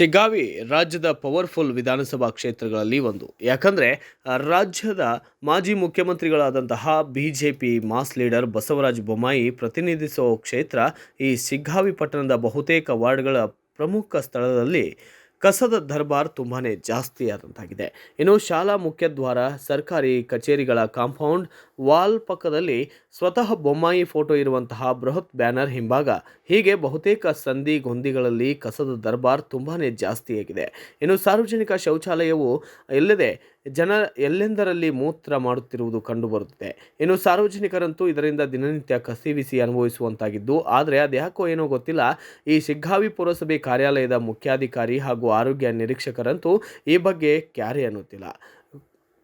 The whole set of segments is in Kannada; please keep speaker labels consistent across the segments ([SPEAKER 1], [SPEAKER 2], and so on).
[SPEAKER 1] ಸಿಗಾವಿ ರಾಜ್ಯದ ಪವರ್ಫುಲ್ ವಿಧಾನಸಭಾ ಕ್ಷೇತ್ರಗಳಲ್ಲಿ ಒಂದು. ಯಾಕಂದರೆ ರಾಜ್ಯದ ಮಾಜಿ ಮುಖ್ಯಮಂತ್ರಿಗಳಾದಂತಹ B J P mass leader Basavaraj Bommai ಪ್ರತಿನಿಧಿಸುವ ಕ್ಷೇತ್ರ ಈ ಸಿಗ್ಗಾವಿ ಪಟ್ಟಣದ ಬಹುತೇಕ ವಾರ್ಡ್ಗಳ ಪ್ರಮುಖ ಸ್ಥಳದಲ್ಲಿ ಕಸದ ದರ್ಬಾರ್ ತುಂಬಾ ಜಾಸ್ತಿ ಆದಂತಾಗಿದೆ. ಇನ್ನು ಶಾಲಾ ಮುಖ್ಯದ್ವಾರ, ಸರ್ಕಾರಿ ಕಚೇರಿಗಳ ಕಾಂಪೌಂಡ್, ವಾಲ್ ಪಕ್ಕದಲ್ಲಿ ಸ್ವತಃ ಬೊಮ್ಮಾಯಿ ಫೋಟೋ ಇರುವಂತಹ ಬೃಹತ್ ಬ್ಯಾನರ್ ಹಿಂಭಾಗ. ಹೀಗೆ ಬಹುತೇಕ ಸಂಧಿ ಗೊಂದಿಗಳಲ್ಲಿ ಕಸದ ದರ್ಬಾರ್ ತುಂಬಾ ಜಾಸ್ತಿಯಾಗಿದೆ ಇನ್ನು ಸಾರ್ವಜನಿಕ ಶೌಚಾಲಯವು ಇಲ್ಲದೆ ಜನ ಎಲ್ಲೆಂದರಲ್ಲಿ ಮೂತ್ರ ಮಾಡುತ್ತಿರುವುದು ಕಂಡುಬರುತ್ತದೆ. ಇನ್ನು ಸಾರ್ವಜನಿಕರಂತೂ ಇದರಿಂದ ದಿನನಿತ್ಯ ಕಸಿವಿಸಿ ಅನುಭವಿಸುವಂತಾಗಿದ್ದು, ಆದರೆ ಅದ್ಯಾಕೋ ಏನೋ ಗೊತ್ತಿಲ್ಲ. ಈ ಶಿಗ್ಗಾವಿ ಪುರಸಭೆ ಕಾರ್ಯಾಲಯದ ಮುಖ್ಯಾಧಿಕಾರಿ ಹಾಗೂ ಆರೋಗ್ಯ ನಿರೀಕ್ಷಕರಂತೂ ಈ ಬಗ್ಗೆ ಕ್ಯಾರೆ ಅನ್ನುತ್ತಿಲ್ಲ.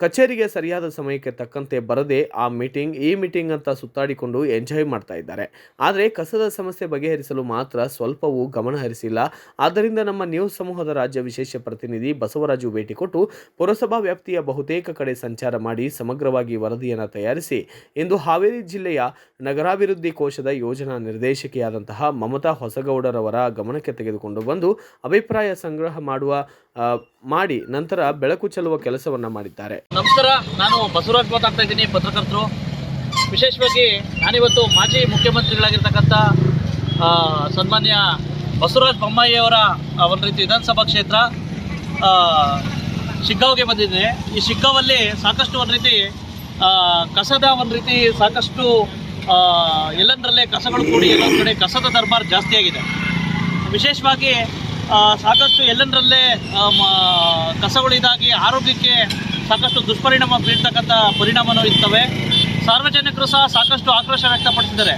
[SPEAKER 1] ಕಚೇರಿಗೆ ಸರಿಯಾದ ಸಮಯಕ್ಕೆ ತಕ್ಕಂತೆ ಬರದೆ ಆ ಮೀಟಿಂಗ್, ಈ ಮೀಟಿಂಗ್ ಅಂತ ಸುತ್ತಾಡಿಕೊಂಡು ಎಂಜಾಯ್ ಮಾಡ್ತಾ ಇದ್ದಾರೆ. ಆದರೆ ಕಸದ ಸಮಸ್ಯೆ ಬಗೆಹರಿಸಲು ಮಾತ್ರ ಸ್ವಲ್ಪವೂ ಗಮನ ಹರಿಸಿಲ್ಲ. ಆದ್ದರಿಂದ ನಮ್ಮ ನ್ಯೂಸ್ ಸಮೂಹದ ರಾಜ್ಯ ವಿಶೇಷ ಪ್ರತಿನಿಧಿ ಬಸವರಾಜು ಭೇಟಿ ಕೊಟ್ಟು ಪುರಸಭಾ ವ್ಯಾಪ್ತಿಯ ಬಹುತೇಕ ಕಡೆ ಸಂಚಾರ ಮಾಡಿ ಸಮಗ್ರವಾಗಿ ವರದಿಯನ್ನು ತಯಾರಿಸಿ ಇಂದು ಹಾವೇರಿ ಜಿಲ್ಲೆಯ ನಗರಾಭಿವೃದ್ಧಿ ಕೋಶದ ಯೋಜನಾ ನಿರ್ದೇಶಕಿಯಾದಂತಹ ಮಮತಾ ಹೊಸಗೌಡರವರ ಗಮನಕ್ಕೆ ತೆಗೆದುಕೊಂಡು ಬಂದು ಅಭಿಪ್ರಾಯ ಸಂಗ್ರಹ ಮಾಡುವ ಮಾಡಿ ನಂತರ ಬೆಳಕು ಚೆಲ್ಲುವ ಕೆಲಸವನ್ನು ಮಾಡಿದ್ದಾರೆ.
[SPEAKER 2] ನಮಸ್ಕಾರ ನಾನು ಬಸವರಾಜ್ ಮಾತಾಡ್ತಾ ಇದ್ದೀನಿ ಪತ್ರಕರ್ತರು. ವಿಶೇಷವಾಗಿ ನಾನಿವತ್ತು ಮಾಜಿ ಮುಖ್ಯಮಂತ್ರಿಗಳಾಗಿರ್ತಕ್ಕಂಥ ಸನ್ಮಾನ್ಯ ಬಸವರಾಜ ಬೊಮ್ಮಾಯಿಯವರ ಒಂದು ರೀತಿ ವಿಧಾನಸಭಾ ಕ್ಷೇತ್ರ ಆ, ಬಂದಿದ್ದೀನಿ ಬಂದಿದೆ. ಈ ಶಿಗ್ಗಾವಲ್ಲಿ ಸಾಕಷ್ಟು ಒಂದು ರೀತಿ ಕಸದ ಒಂದು ರೀತಿ ಸಾಕಷ್ಟು ಎಲ್ಲಂದರಲ್ಲೇ ಕಸಗಳು ಕೂಡಿ ಎಲ್ಲೊಂದು ಕಡೆ ಕಸದ ದರ್ಬಾರ್ ಜಾಸ್ತಿಯಾಗಿದೆ ವಿಶೇಷವಾಗಿ ಸಾಕಷ್ಟು ಎಲ್ಲಂದರಲ್ಲೇ ಕಸಗಳು ಇದಾಗಿ ಆರೋಗ್ಯಕ್ಕೆ ಸಾಕಷ್ಟು ದುಷ್ಪರಿಣಾಮ ಬೀರ್ತಕ್ಕಂಥ ಪರಿಣಾಮನೂ ಇರ್ತವೆ. ಸಾರ್ವಜನಿಕರು ಸಹ ಸಾಕಷ್ಟು ಆಕ್ರೋಶ ವ್ಯಕ್ತಪಡಿಸಿದ್ದಾರೆ.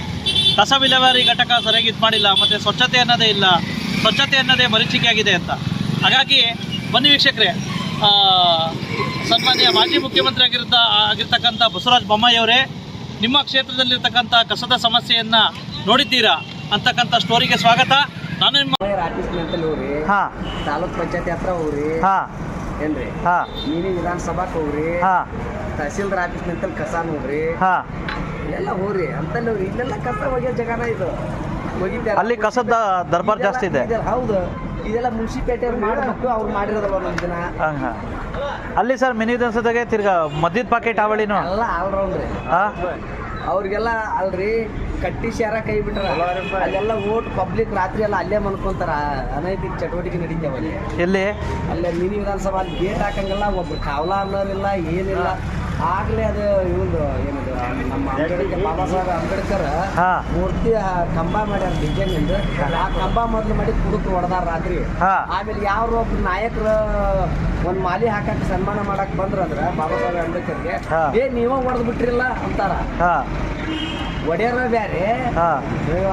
[SPEAKER 2] ಕಸ ವಿಲೇವಾರಿ ಘಟಕ ಸರಿಯಾಗಿ ಇದು ಮಾಡಿಲ್ಲ, ಮತ್ತು ಸ್ವಚ್ಛತೆ ಅನ್ನೋದೇ ಇಲ್ಲ, ಸ್ವಚ್ಛತೆ ಅನ್ನೋದೇ ಮರೀಚಿಕೆಯಾಗಿದೆ ಅಂತ. ಹಾಗಾಗಿ, ಬನ್ನಿ ವೀಕ್ಷಕರೇ ಸನ್ಮಾನ್ಯ ಮಾಜಿ ಮುಖ್ಯಮಂತ್ರಿ ಆಗಿರ್ತ ಆಗಿರ್ತಕ್ಕಂಥ ಬಸವರಾಜ ಬೊಮ್ಮಾಯಿ ಅವರೇ ನಿಮ್ಮ ಕ್ಷೇತ್ರದಲ್ಲಿರ್ತಕ್ಕಂಥ ಕಸದ ಸಮಸ್ಯೆಯನ್ನು ನೋಡಿದ್ದೀರಾ ಅಂತಕ್ಕಂಥ ಸ್ಟೋರಿಗೆ ಸ್ವಾಗತ. ನಾನು ನಿಮ್ಮ
[SPEAKER 3] ತಾಲೂಕ್ ಪಂಚಾಯತಿ ಹತ್ರ ಹೋಗ್ರಿ.
[SPEAKER 4] ಹಾ.
[SPEAKER 3] ಏನ್ರಿ?
[SPEAKER 4] ಹಾ.
[SPEAKER 3] ಮಿನಿ ವಿಧಾನಸಭಾಕ್ ಹೋಗ್ರಿ.
[SPEAKER 4] ಹಾ.
[SPEAKER 3] ತಹಸೀಲ್ದಾರ್ ಆಫೀಸ್ ನಿಂತಲ್ಲಿ ಕಸ ನೋಡ್ರಿ.
[SPEAKER 4] ಎಲ್ಲ
[SPEAKER 3] ಇಲ್ಲೆಲ್ಲ ಹೋಗ್ರಿ. ಅಂತಲ್ಲಿ ಹೋಗ್ರಿ ಇಲ್ಲೆಲ್ಲ ಕಸ ಹೋಗ್ಯ ಜಗನ ಇದು.
[SPEAKER 4] ಅಲ್ಲಿ ಕಸದ ದರ್ಬಾರ್ ಜಾಸ್ತಿ ಇದೆ.
[SPEAKER 3] ಹೌದು. ಇದೆಲ್ಲ ಮುನ್ಸಿಪೇಟೆ ಮಾಡಬೇಕು ಅವ್ರು ಮಾಡಿರೋದಲ್ಲ ಒಂದೊಂದು ದಿನ?
[SPEAKER 4] ಹಾ, ಹಾ. ಅಲ್ಲಿ ಸರ್ ಮಿನಿ ದಸದಾಗೆ ತಿರ್ಗಾ ಮದ್ಯದ ಪಾಕೆಟ್ ಅವಳಿನು?
[SPEAKER 3] ಎಲ್ಲ ಆಲ್ರೌಂಡ್ರಿ
[SPEAKER 4] ರೀ
[SPEAKER 3] ಅವ್ರಿಗೆಲ್ಲ ಅಲ್ರಿ ಕಟ್ಟಿ ಶಾರ ಕೈ ಬಿಟ್ರ ಅಲ್ಲೆಲ್ಲ ಓಟ್ ಪಬ್ಲಿಕ್ ರಾತ್ರಿ ಎಲ್ಲ ಅಲ್ಲೇ ಮನ್ಕೊಂತಾರ ಅನೈತಿಕ ಚಟುವಟಿಕೆ ನಡೀತಾವ ಅಲ್ಲಿ
[SPEAKER 4] ಎಲ್ಲಿ?
[SPEAKER 3] ಅಲ್ಲೇ ಮಿನಿ ವಿಧಾನಸಭಾ ಗೇಟ್ ಹಾಕಂಗಿಲ್ಲ ಒಬ್ರು ಕಾವಲ ಅನ್ನೋರಿಲ್ಲ ಏನಿಲ್ಲ. ಆಗ್ಲೇ ಅದು ಇವಂದು ಏನದು ನಮ್ಮ ಅಂಬೇಡ್ಕರ್ ಬಾಬಾ ಸಾಹೇಬ್ ಅಂಬೇಡ್ಕರ್
[SPEAKER 4] ಹಾ.
[SPEAKER 3] ಮೂರ್ತಿ ಆ ಕಂಬ ಮಾಡ್ಯಾರ ಡಿಸೈನ್ ಇಂದ. ಆ ಕಂಬ ಮೊದ್ಲು ಮಾಡಿ ಕುಡುಕ್ ಹೊಡೆದಾರ ರಾತ್ರಿ.
[SPEAKER 4] ಹಾ.
[SPEAKER 3] ಆಮೇಲೆ ಯಾರು ಒಬ್ರು ನಾಯಕರು ಒಂದ್ ಮಾಲಿ ಹಾಕಕ್ ಸನ್ಮಾನ ಮಾಡಕ್ ಬಂದ್ರಂದ್ರ ಬಾಬಾ ಸಾಹೇಬ್ ಅಂಬೇಡ್ಕರ್ಗೆ
[SPEAKER 4] ಹಾ.
[SPEAKER 3] ಏ ನೀವ ಹೊಡೆದ್ ಬಿಟ್ರಿಲ್ಲ ಅಂತಾರ.
[SPEAKER 4] ಹಾ.
[SPEAKER 3] ಒಡೆಯರ ಬ್ಯಾರೆ.
[SPEAKER 4] ಹಾ.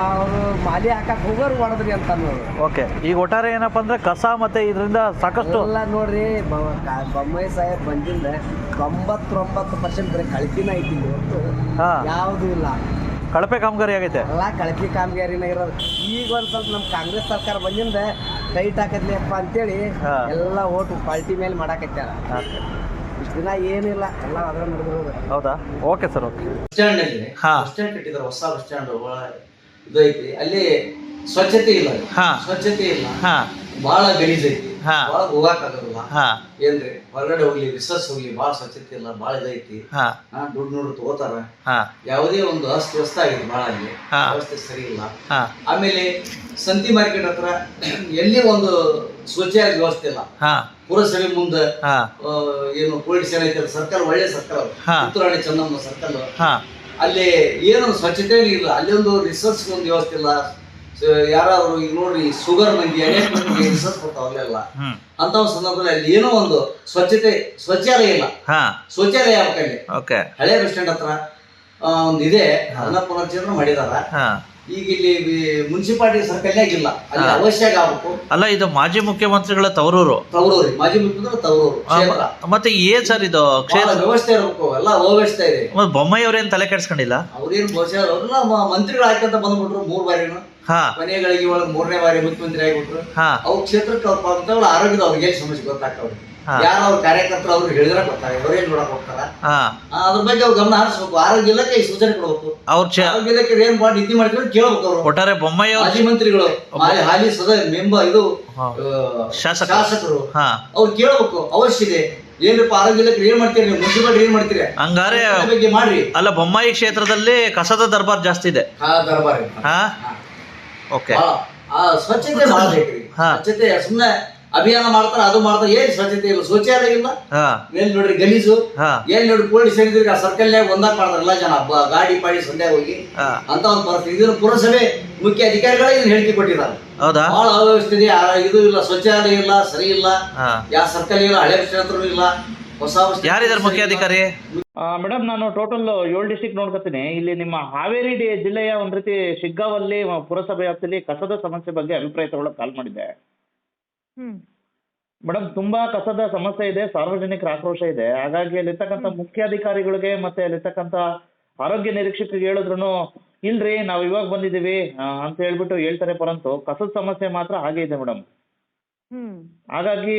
[SPEAKER 3] ಅವರು ಮಾಲಿ ಹಾಕಕ್ ಹೋಗೋರು ಹೊಡೆದ್ರಿ ಅಂತ
[SPEAKER 4] ಓಕೆ ಈಗ ಒಟ್ಟಾರೆ ಏನಪ್ಪ ಅಂದ್ರೆ ಕಸ ಮತ್ತೆ ಇದರಿಂದ ಸಾಕಷ್ಟು
[SPEAKER 3] ಎಲ್ಲ ನೋಡ್ರಿ ಬೊಮ್ಮೈ ಬೊಮ್ಮಾಯಿ ಸಾಹೇಬ್ ಬಂದಿಂದ ತೊಂಬತ್ತೊಂಬತ್ತು ಪರ್ಸೆಂಟ್ ಬರೀ ಕಳಪಿನ ಐತಿ ಹೊರ್ತು.
[SPEAKER 4] ಹಾ.
[SPEAKER 3] ಯಾವುದು ಇಲ್ಲ.
[SPEAKER 4] ಕಳಪೆ ಕಾಮಗಾರಿ ಆಗೈತೆ.
[SPEAKER 3] ಅಲ್ಲ ಕಳಪೆ ಕಾಮಗಾರಿನ ಇರೋದು. ಈಗ ಒಂದ್ ಸ್ವಲ್ಪ ನಮ್ಮ ಕಾಂಗ್ರೆಸ್ ಸರ್ಕಾರ ಬಂದಿಂದ ಟೈಟ್ ಹಾಕದ್ಲಿಯಪ್ಪ ಅಂತೇಳಿ. ಎಲ್ಲ ಓಟು ಪಾರ್ಟಿ ಮೇಲೆ ಮಾಡಾಕತ್ಯಾರ. ದಿನ ಏನಿಲ್ಲ ಎಲ್ಲ ಅದ್ರ ನಡೆದಿರೋದು
[SPEAKER 4] ಹೌದಾ okay sir okay
[SPEAKER 5] bus stand ಅಲ್ಲಿ
[SPEAKER 4] ಹಾ.
[SPEAKER 5] ಬಸ್ ಸ್ಟ್ಯಾಂಡ್ ಕಟ್ಟಿದ್ದಾರೆ ಹೊಸ ಬಸ್ ಸ್ಟ್ಯಾಂಡ್ ಇದು ಐತಿ ಅಲ್ಲಿ ಸ್ವಚ್ಛತೆ ಇಲ್ಲ.
[SPEAKER 4] ಹಾ.
[SPEAKER 5] ಸ್ವಚ್ಛತೆ ಇಲ್ಲ
[SPEAKER 4] ಹಾ
[SPEAKER 5] ಬಹಳ ಗಲೀಜ್ ಐತಿ. ಒಳಗ್ ಹೋಗಾಕ ಆಗೋದಿಲ್ಲ
[SPEAKER 4] ಹಾ.
[SPEAKER 5] ಏನ್ರಿ? ಹೊರಗಡೆ ಹೋಗ್ಲಿ ರಿಸರ್ಚ್ ಹೋಗ್ಲಿ ಬಾಳ ಸ್ವಚ್ಛತೆ ಇಲ್ಲ ಬಾಳ ಇದೈತಿ. ದುಡ್ಡು ನೋಡ್ರು ತಗೋತಾರ. ಯಾವುದೇ ಒಂದು ಅಸ್ತವ್ಯಸ್ತ ಆಗಿದೆ ಬಹಳ ಅಲ್ಲಿ. ವ್ಯವಸ್ಥೆ ಸರಿ ಇಲ್ಲ. ಆಮೇಲೆ ಸಂತಿ ಮಾರ್ಕೆಟ್ ಹತ್ರ ಎಲ್ಲಿ ಒಂದು ಸ್ವಚ್ಛ ವ್ಯವಸ್ಥೆ ಇಲ್ಲ. ಪುರಸಭೆ ಮುಂದೆ ಏನು ಪೊಲೀಸ್ ಏನೈತೆ ಸರ್ಕಾರ ಒಳ್ಳೆ ಸರ್ಕಾರ ಉತ್ತರಾಣಿ ಚಂದಮ್ಮ
[SPEAKER 4] ಸರ್ಕಾರ
[SPEAKER 5] ಅಲ್ಲಿ ಏನು ಸ್ವಚ್ಛತೆ ಇಲ್ಲ. ಅಲ್ಲಿ ಒಂದು ರಿಸರ್ಚ್ ಒಂದು ವ್ಯವಸ್ಥೆ ಇಲ್ಲ. ಯಾರಾದ್ರು ಈಗ ನೋಡ್ರಿ ಶುಗರ್ ಮಂದಿ ರಿಸರ್ಚ್ ಬರ್ತಾವ ಅಲ್ಲೆಲ್ಲ ಅಂತ ಒಂದು ಸಂದರ್ಭದಲ್ಲಿ ಅಲ್ಲಿ ಏನೋ ಒಂದು ಸ್ವಚ್ಛತೆ ಸ್ವಚ್ಛಾಲಯ ಇಲ್ಲ. ಶೌಚಾಲಯ ಆಗ್ಬೇಕಲ್ಲಿ. ಹಳೆ ಬಸ್ ಸ್ಟ್ಯಾಂಡ್ ಹತ್ರ ಒಂದು ಇದೆ ಅದನ್ನ ಪುನರ್ಜೀವನ ಮಾಡಿದಾರ. ಈಗ ಇಲ್ಲಿ ಮುನ್ಸಿಪಾಲಿಟಿ ಸರ್ಕಲ್ ಇಲ್ಲ ಅಲ್ಲಿ ಅವಶ್ಯಕ ಆಗ್ಬೇಕು.
[SPEAKER 4] ಅಲ್ಲ ಇದು ಮಾಜಿ ಮುಖ್ಯಮಂತ್ರಿಗಳ ತವರೂರು.
[SPEAKER 5] ತವರೂರು ಮಾಜಿ ಮುಖ್ಯಮಂತ್ರಿ ತವರೂರು ಕ್ಷೇತ್ರ.
[SPEAKER 4] ಮತ್ತೆ ಏನ್ ಸರ್ ಇದು? ಕ್ಷೇತ್ರ
[SPEAKER 5] ವ್ಯವಸ್ಥೆ ಇರಬೇಕು ಎಲ್ಲ ಅವ್ಯವಸ್ಥೆ ಇದೆ.
[SPEAKER 4] ಮತ್ತೆ ಬೊಮ್ಮಾಯಿ ಅವ್ರೇನ್ ತಲೆ ಕೆಡ್ಸ್ಕೊಂಡಿಲ್ಲ?
[SPEAKER 5] ಅವ್ರೇನು ಬಹುಶಃ ಅವ್ರನ್ನ ಮಂತ್ರಿಗಳು ಹಾಕಂತ ಬಂದ್ಬಿಟ್ರು ಮೂರ್ ಬಾರಿನು.
[SPEAKER 4] ಹಾ.
[SPEAKER 5] ಕೊನೆಗಳಿಗೆ ಒಳಗೆ ಮೂರನೇ ಬಾರಿ ಮುಖ್ಯಮಂತ್ರಿ ಆಗಿಬಿಟ್ರು.
[SPEAKER 4] ಹಾ.
[SPEAKER 5] ಅವ್ರ ಕ್ಷೇತ್ರಕ್ಕೆ ಅವ್ರ ಪಂತಗಳ ಆರೋಗ್ಯದ ಅವ್ರಿಗೆ ಸಮಸ್ಯೆ ಗೊತ್ತಾಗ್ತಾವ್ರಿ? ಯಾರ ಅವ್ರ ಕಾರ್ಯಕರ್ತರು ಅವ್ರು ಹೇಳಿದ್ರೆ ಬರ್ತಾರೆ ಅವ್ರೇನ್ ನೋಡಕ್ ಹೋಗ್ತಾರ? ಅದ್ರ ಬಗ್ಗೆ ಅವ್ರು ಗಮನ ಹರಿಸ್ಬೇಕು ಆರೋಗ್ಯ ಇಲಾಖೆ ಸೂಚನೆ ಕೊಡ್ಬೇಕು.
[SPEAKER 4] ಅವ್ರ ಚ
[SPEAKER 5] ಏನ್ ಮಾಡಿ ಕೇಳ್ಬೇಕು ಅವರು.
[SPEAKER 4] ಒಟ್ಟಾರೆ ಬೊಮ್ಮಾಯಿ ಅವ್ರ
[SPEAKER 5] ಮಾಜಿ ಮಂತ್ರಿಗಳು ಹಾಲಿ ಹಾಲಿ ಸದಾ ಮೆಂಬ ಇದು ಆ,
[SPEAKER 4] ಶಾಸಕ.
[SPEAKER 5] ಶಾಸಕರು.
[SPEAKER 4] ಹಾ.
[SPEAKER 5] ಅವ್ರು ಕೇಳಬೇಕು ಅವಶ್ಯ ಇದೆ. ಏನ್ರಪ್ಪ ಆರೋಗ್ಯ ಇಲಾಖೆ ಏನ್ ಮಾಡ್ತೀರಿ ನೀವು? ಮುನ್ಸಿಪಾಲಿಟಿ ಏನ್ ಮಾಡ್ತೀರಿ?
[SPEAKER 4] ಹಂಗಾರೆ
[SPEAKER 5] ಅದ್ರ ಬಗ್ಗೆ ಮಾಡ್ರಿ.
[SPEAKER 4] ಅಲ್ಲ ಬೊಮ್ಮಾಯಿ ಕ್ಷೇತ್ರದಲ್ಲಿ ಕಸದ ದರ್ಬಾರ್ ಜಾಸ್ತಿ ಇದೆ.
[SPEAKER 5] ಆ ದರ್ಬಾರಿ
[SPEAKER 4] ಹಾ? ಓಕೆ.
[SPEAKER 5] ಆ ಸ್ವಚ್ಛತೆ ಮಾಡ್ಬೇಕ್ರಿ
[SPEAKER 4] ಹಾ.
[SPEAKER 5] ಸ್ವಚ್ಛತೆ ಸುಮ್ಮನೆ ಅಭಿಯಾನ ಮಾಡ್ತಾರ ಅದು ಮಾಡ್ತಾರ ಏನ್ ಸ್ವಚ್ಛತೆ ಇಲ್ಲ. ಶೌಚಾಲಯ ಇಲ್ಲ. ಏನ್ ನೋಡ್ರಿ ಗಲೀಜು.
[SPEAKER 4] ಏನ್
[SPEAKER 5] ನೋಡ್ರಿ ನೋಡಿ ಪೊಲೀಸ್ ಹೇಳಿದ್ರಿ ಆ ಸರ್ಕಲ್ನ್ಯಾಗ ಒಂದಾಗ ಮಾಡ್ತಾರ ಎಲ್ಲ ಜನ. ಗಾಡಿ ಪಾಡಿ ಸಂಡೆ ಹೋಗಿ. ಅಂತ ಒಂದು ಪರಿಸ್ಥಿತಿ. ಇದನ್ನ ಪುರಸಭೆ ಮುಖ್ಯ ಅಧಿಕಾರಿಗಳೇ ಇದನ್ನ ಹೇಳಿಕೆ ಕೊಟ್ಟಿದ್ದಾರೆ.
[SPEAKER 4] ಹೌದಾ?
[SPEAKER 5] ಬಹಳ ಅವ್ಯವಸ್ಥೆ ಇದೆ. ಇದು ಇಲ್ಲ ಶೌಚಾಲಯ ಇಲ್ಲ ಸರಿ ಇಲ್ಲ. ಯಾವ ಸರ್ಕಲ್ ಇಲ್ಲ ಹಳೆ ಕ್ಷೇತ್ರ ಇಲ್ಲ. ಹೊಸ
[SPEAKER 4] ಯಾರಿದ್ದಾರೆ ಮುಖ್ಯ ಅಧಿಕಾರಿ?
[SPEAKER 6] ಮೇಡಮ್ ನಾನು ಟೋಟಲ್ ಏಳು ಡಿಸ್ಟಿಕ್ ನೋಡ್ಕೊತೀನಿ. ಇಲ್ಲಿ ನಿಮ್ಮ ಹಾವೇರಿ ಜಿಲ್ಲೆಯ ಒಂದ್ ರೀತಿ ಶಿಗ್ಗಾವಲ್ಲಿ ಪುರಸಭೆ ವ್ಯಾಪ್ತಿಯಲ್ಲಿ ಕಸದ ಸಮಸ್ಯೆ ಬಗ್ಗೆ ಅಭಿಪ್ರಾಯ ತಗೊಳ್ಳೋಕೆ ಕಾಲ್ ಮಾಡಿದ್ದೆ. ಮೇಡಮ್ ತುಂಬಾ ಕಸದ ಸಮಸ್ಯೆ ಇದೆ ಸಾರ್ವಜನಿಕರ ಆಕ್ರೋಶ ಇದೆ. ಹಾಗಾಗಿ ಅಲ್ಲಿರ್ತಕ್ಕಂಥ ಮುಖ್ಯಾಧಿಕಾರಿಗಳಿಗೆ ಮತ್ತೆ ಅಲ್ಲಿರ್ತಕ್ಕಂಥ ಆರೋಗ್ಯ ನಿರೀಕ್ಷಕರಿಗೆ ಹೇಳಿದ್ರು ಇಲ್ರಿ ನಾವು ಇವಾಗ ಬಂದಿದ್ದೀವಿ ಆ, ಅಂತ ಹೇಳ್ಬಿಟ್ಟು ಹೇಳ್ತಾರೆ ಪರಂತು ಕಸದ ಸಮಸ್ಯೆ ಮಾತ್ರ ಹಾಗೆ ಇದೆ ಮೇಡಮ್. ಹಾಗಾಗಿ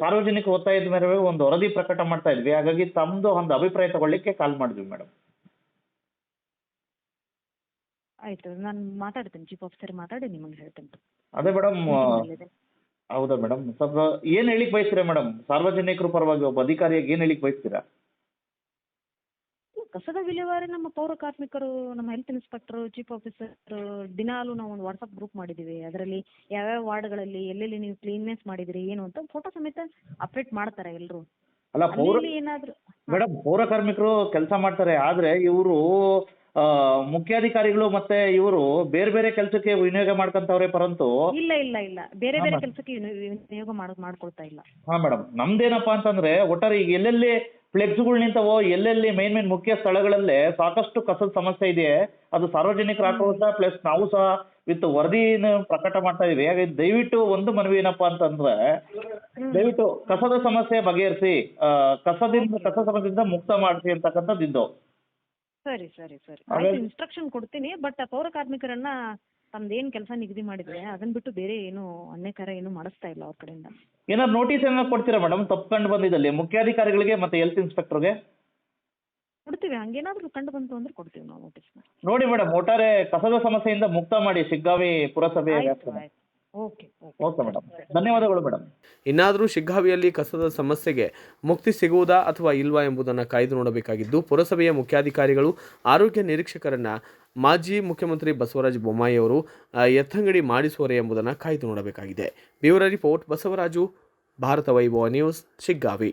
[SPEAKER 6] ಸಾರ್ವಜನಿಕ ಒತ್ತಾಯದ ಮೇರೆಗೆ ಒಂದು ವರದಿ ಪ್ರಕಟ ಮಾಡ್ತಾ ಇದ್ವಿ. ಹಾಗಾಗಿ ತಮ್ಮದು ಒಂದು ಅಭಿಪ್ರಾಯ ತಗೊಳ್ಳಿಕ್ಕೆ ಕಾಲ್ ಮಾಡಿದ್ವಿ ಮೇಡಮ್.
[SPEAKER 7] ಆಯ್ತು ನಾನು ಮಾತಾಡ್ತೇನೆ ಚೀಫ್ ಆಫೀಸರ್ ಮಾತಾಡಿ ನಿಮಗೆ ಹೇಳ್ತೇನೆ.
[SPEAKER 6] ಅದೇ ಮೇಡಮ್
[SPEAKER 7] ಅಲ್ಲಿದೆ.
[SPEAKER 6] ಹೌದಾ ಮೇಡಮ್? ಸ್ವಲ್ಪ ಏನ್ ಹೇಳಿಕ್ ಬಯಸ್ತೀರಾ ಮೇಡಮ್? ಸಾರ್ವಜನಿಕರ ಪರವಾಗಿ ಒಬ್ಬ ಅಧಿಕಾರಿಯಾಗಿ ಏನ್ ಹೇಳಿಕ್ ಬಯಸ್ತೀರಾ?
[SPEAKER 7] ಕಸದ ವಿಲೇವಾರಿ ನಮ್ಮ ಪೌರ ಕಾರ್ಮಿಕರು ನಮ್ಮ ಹೆಲ್ತ್ ಇನ್ಸ್ಪೆಕ್ಟರ್ ಚೀಫ್ ಆಫೀಸರ್ ದಿನಾಲು ನಾವು ಒಂದು ವಾಟ್ಸಪ್ ಗ್ರೂಪ್ ಮಾಡಿದೀವಿ. ಅದರಲ್ಲಿ ಯಾವ್ಯಾವ ವಾರ್ಡ್ಗಳಲ್ಲಿ ಎಲ್ಲೆಲ್ಲಿ ನೀವು ಕ್ಲೀನ್ನೆಸ್ ಮಾಡಿದ್ರಿ ಏನು ಅಂತ ಫೋಟೋ ಸಮೇತ ಅಪ್ಡೇಟ್ ಮಾಡ್ತಾರೆ ಎಲ್ಲರೂ
[SPEAKER 6] ಅಲ್ಲ ಪೌರ
[SPEAKER 7] ಏನಾದ್ರು
[SPEAKER 6] ಮೇಡಮ್ ಪೌರ ಕಾರ್ಮಿಕರು ಕೆಲಸ ಮಾಡ್ತಾರೆ. ಆದ್ರೆ ಇವರು ಮುಖ್ಯಾಧಿಕಾರಿಗಳು ಮತ್ತೆ ಇವರು ಬೇರೆ ಬೇರೆ ಕೆಲಸಕ್ಕೆ ವಿನಿಯೋಗ ಮಾಡ್ಕೊಂತವ್ರೆ ಪರಂತು
[SPEAKER 7] ಇಲ್ಲ ಇಲ್ಲ ಇಲ್ಲ. ಬೇರೆ
[SPEAKER 6] ಹಾ,
[SPEAKER 7] ಬೇರೆ. ಕೆಲಸಕ್ಕೆ ವಿನಿಯೋಗ ಮಾಡ್ ಮಾಡ್ಕೊಳ್ತಾ ಇಲ್ಲ.
[SPEAKER 6] ಹಾ ಮೇಡಮ್. ನಮ್ದೇನಪ್ಪ ಅಂತಂದ್ರೆ ಒಟ್ಟಾರೆ ಈಗ ಎಲ್ಲೆಲ್ಲಿ ಫ್ಲೆಕ್ಸ್ಗಳು ನಿಂತವೋ ಎಲ್ಲೆಲ್ಲಿ ಮೇನ್ ಮೇನ್ ಮುಖ್ಯ ಸ್ಥಳಗಳಲ್ಲೇ ಸಾಕಷ್ಟು ಕಸದ ಸಮಸ್ಯೆ ಇದೆ ಅದು ಸಾರ್ವಜನಿಕರ ಆಕ್ರೋಶ ಪ್ಲಸ್ ನಾವು ಸಹ ವಿತ್ ವರದಿನ ಪ್ರಕಟ ಮಾಡ್ತಾ ಇದೀವಿ ಹಾಗಾಗಿ ದಯವಿಟ್ಟು ಒಂದು ಮನವಿ ಏನಪ್ಪಾ ಅಂತಂದ್ರೆ ದಯವಿಟ್ಟು ಕಸದ ಸಮಸ್ಯೆ ಬಗೆಹರಿಸಿ ಕಸದಿಂದ ಕಸ ಸಮಸ್ಯೆಯಿಂದ ಮುಕ್ತ ಮಾಡಿಸಿ ಅಂತಕ್ಕಂಥದ್ದು
[SPEAKER 7] ಸರಿ ಸರಿ ಸರಿ. ಆಯ್ತು ಇನ್ಸ್ಟ್ರಕ್ಷನ್ ಕೊಡ್ತೀನಿ ಬಟ್ ಪೌರ ಕಾರ್ಮಿಕರನ್ನ ತಮ್ದೇನ್ ಕೆಲಸ ನಿಗದಿ ಮಾಡಿದ್ರೆ ಅದನ್ನ ಬಿಟ್ಟು ಬೇರೆ ಏನು ಅನ್ಯಕಾರ ಏನು ಮಾಡಿಸ್ತಾ ಇಲ್ಲ ಅವ್ರ ಕಡೆಯಿಂದ.
[SPEAKER 6] ಏನಾದ್ರು ನೋಟಿಸ್ ಏನಾದ್ರು ಕೊಡ್ತೀರಾ ಮೇಡಮ್ ತಪ್ಕೊಂಡು ಬಂದಿದ್ದಲ್ಲಿ ಮುಖ್ಯಾಧಿಕಾರಿಗಳಿಗೆ ಮತ್ತೆ ಹೆಲ್ತ್ ಇನ್ಸ್ಪೆಕ್ಟರ್ಗೆ
[SPEAKER 7] ಕೊಡ್ತೀವಿ ಹಂಗೇನಾದ್ರೂ ಕಂಡು ಬಂತು ಅಂದ್ರೆ ಕೊಡ್ತೀವಿ ನಾವು ನೋಟಿಸ್ನ
[SPEAKER 6] ನೋಡಿ ಮೇಡಮ್ ಒಟ್ಟಾರೆ ಕಸದ ಸಮಸ್ಯೆಯಿಂದ ಮುಕ್ತ ಮಾಡಿ ಶಿಗ್ಗಾವಿ ಪುರಸಭೆ
[SPEAKER 7] ಆಯ್ತು ಆಯ್ತು. Okay
[SPEAKER 6] okay. ಮೇಡಮ್. ಧನ್ಯವಾದಗಳು ಮೇಡಮ್.
[SPEAKER 1] ಇನ್ನಾದರೂ ಶಿಗ್ಗಾವಿಯಲ್ಲಿ ಕಸದ ಸಮಸ್ಯೆಗೆ ಮುಕ್ತಿ ಸಿಗುವುದಾ ಅಥವಾ ಇಲ್ವಾ ಎಂಬುದನ್ನು ಕಾಯ್ದು ನೋಡಬೇಕಾಗಿದ್ದು ಪುರಸಭೆಯ ಮುಖ್ಯಾಧಿಕಾರಿಗಳು ಆರೋಗ್ಯ ನಿರೀಕ್ಷಕರನ್ನ ಮಾಜಿ ಮುಖ್ಯಮಂತ್ರಿ ಬಸವರಾಜ ಬೊಮ್ಮಾಯಿ ಅವರು ಎತ್ತಂಗಡಿ ಮಾಡಿಸುವರೆ ಎಂಬುದನ್ನು ಕಾಯ್ದು ನೋಡಬೇಕಾಗಿದೆ. Bureau report Basavaraju Bharata Vaibhava news Shiggaon.